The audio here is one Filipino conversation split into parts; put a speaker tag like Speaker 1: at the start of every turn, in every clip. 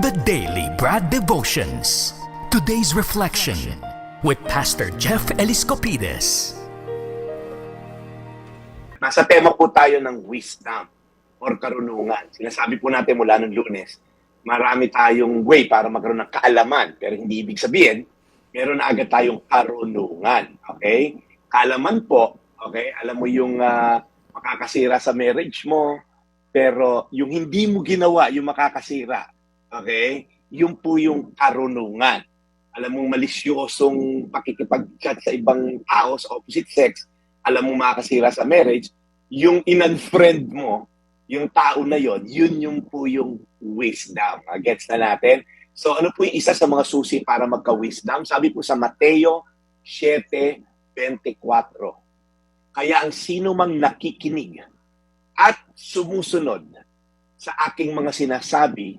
Speaker 1: The Daily Brad Devotions. Today's reflection with Pastor Jeff Eliscopides.
Speaker 2: Nasa tema po tayo ng wisdom or karunungan. Sinasabi po natin mula ng lunes, marami tayong way para magkaroon ng kaalaman. Pero hindi ibig sabihin, meron na agad tayong karunungan. Okay? Kaalaman po, okay, alam mo yung ah, makakasira sa marriage mo, pero yung hindi mo ginawa, yung makakasira, okay, yun po yung karunungan. Alam mong malisyosong pakikipag-chat sa ibang tao sa opposite sex, alam mo makakasira sa marriage, yung in-unfriend mo, yung tao na yon, yun yung po yung wisdom. Ah, Gets na natin? So ano po yung isa sa mga susi para magka-wisdom? Sabi po sa Mateo 7.24. Kaya ang sino mang nakikinig at sumusunod sa aking mga sinasabi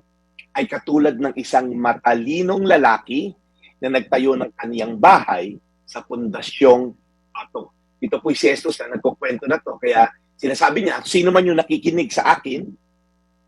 Speaker 2: ay katulad ng isang matalinong lalaki na nagtayo ng kaniyang bahay sa pundasyong bato. Ito po si Jesus na nagkukwento na to. Kaya sinasabi niya, sino man yung nakikinig sa akin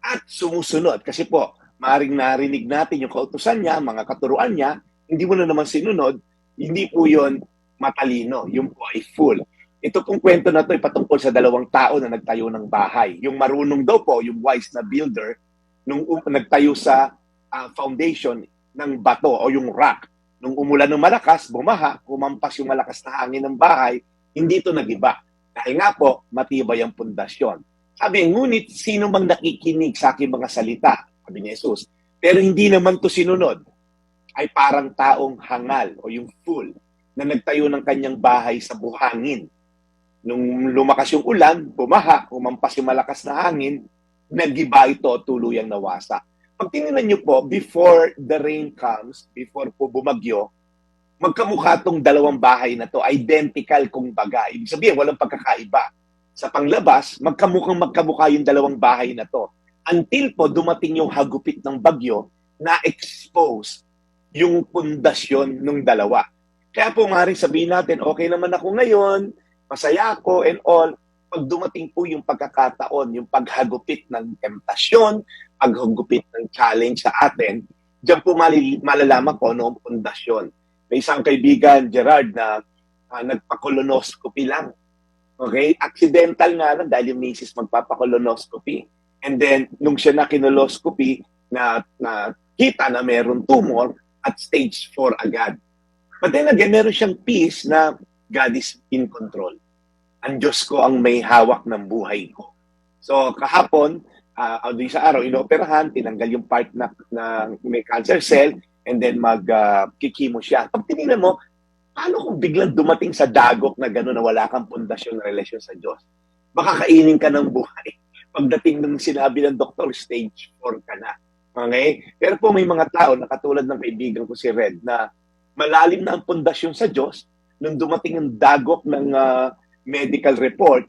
Speaker 2: at sumusunod. Kasi po, maring narinig natin yung kautusan niya, mga katuruan niya, hindi mo na naman sinunod, hindi po yon matalino. Yung po ay full. Ito pong kwento na to ay patungkol sa dalawang tao na nagtayo ng bahay. Yung marunong daw po, yung wise na builder, nung um- nagtayo sa ah, foundation ng bato o yung rock. Nung umulan ng malakas, bumaha, kumampas yung malakas na hangin ng bahay, hindi ito nagiba. Dahil nga po, matibay ang pundasyon. Sabi, ngunit sino mang nakikinig sa aking mga salita, sabi ni Jesus, pero hindi naman to sinunod, ay parang taong hangal o yung fool na nagtayo ng kanyang bahay sa buhangin. Nung lumakas yung ulan, bumaha, umampas yung malakas na hangin, nagiba ito tuluyang nawasa. Pag tinignan niyo po, before the rain comes, before po bumagyo, magkamukha tong dalawang bahay na to, identical kung baga. Ibig sabihin, walang pagkakaiba. Sa panglabas, magkamukhang magkamukha yung dalawang bahay na to. Until po dumating yung hagupit ng bagyo na expose yung pundasyon ng dalawa. Kaya po nga rin sabihin natin, okay naman ako ngayon, masaya ako and all, pag dumating po yung pagkakataon, yung paghagupit ng temptasyon, paghagupit ng challenge sa atin, diyan po malalaman ko ano ang pundasyon. May isang kaibigan, Gerard, na ah, nagpa-colonoscopy lang. Okay? Accidental nga lang dahil yung misis magpapa-colonoscopy. And then, nung siya na kinoloscopy, na, na kita na meron tumor at stage 4 agad. But then again, meron siyang peace na God is in control. Ang Diyos ko ang may hawak ng buhay ko. So kahapon, uh, di sa araw, inoperahan, tinanggal yung part na, na may cancer cell, and then mag-kikimo siya. Pag tinignan mo, paano kung biglang dumating sa dagok na gano'n na wala kang pundasyon na relasyon sa Diyos? Baka kainin ka ng buhay. Pagdating ng sinabi ng doktor, stage 4 ka na. Okay? Pero po may mga tao na katulad ng kaibigan ko si Red na malalim na ang pundasyon sa Diyos, nung dumating ang dagok ng ah, medical report,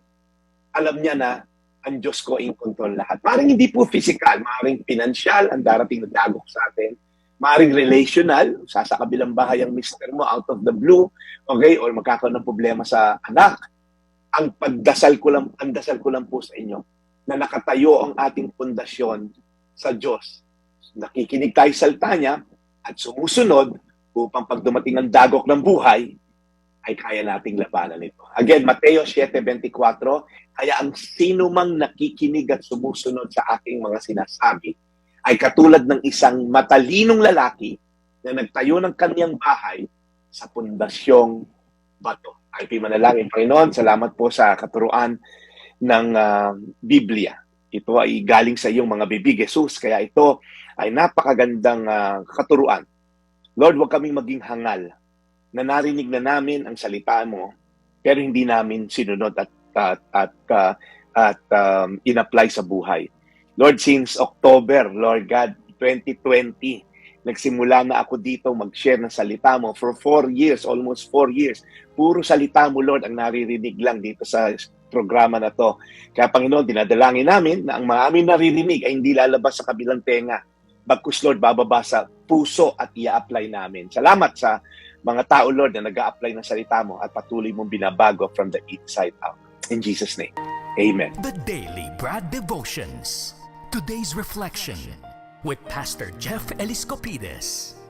Speaker 2: alam niya na ang Diyos ko in control lahat. Maring hindi po physical, maring financial, ang darating na dagok sa atin. Maring relational, sa sa kabilang bahay ang mister mo out of the blue, okay, or magkakaroon ng problema sa anak. Ang pagdasal ko lang, ang dasal ko lang po sa inyo, na nakatayo ang ating pundasyon sa Diyos. Nakikinig tayo sa salta niya at sumusunod upang pag dumating ang dagok ng buhay, ay kaya nating labanan ito. Again, Mateo 7.24, kaya ang sino mang nakikinig at sumusunod sa aking mga sinasabi ay katulad ng isang matalinong lalaki na nagtayo ng kanyang bahay sa pundasyong bato. Ay manalangin, Panginoon, salamat po sa katuruan ng ah, Biblia. Ito ay galing sa iyong mga bibig, Jesus. Kaya ito ay napakagandang ah, katuruan. Lord, huwag kaming maging hangal na narinig na namin ang salita mo pero hindi namin sinunod at at at, uh, at um, in-apply sa buhay. Lord, since October, Lord God, 2020, nagsimula na ako dito mag-share ng salita mo for four years, almost four years. Puro salita mo, Lord, ang naririnig lang dito sa programa na to. Kaya Panginoon, dinadalangin namin na ang mga aming naririnig ay hindi lalabas sa kabilang tenga. Bagkus, Lord, bababa sa puso at ia-apply namin. Salamat sa mga tao, Lord, na nag apply ng salita mo at patuloy mong binabago from the inside out. In Jesus' name, Amen.
Speaker 1: The Daily Brad Devotions. Today's reflection with Pastor Jeff Eliscopides.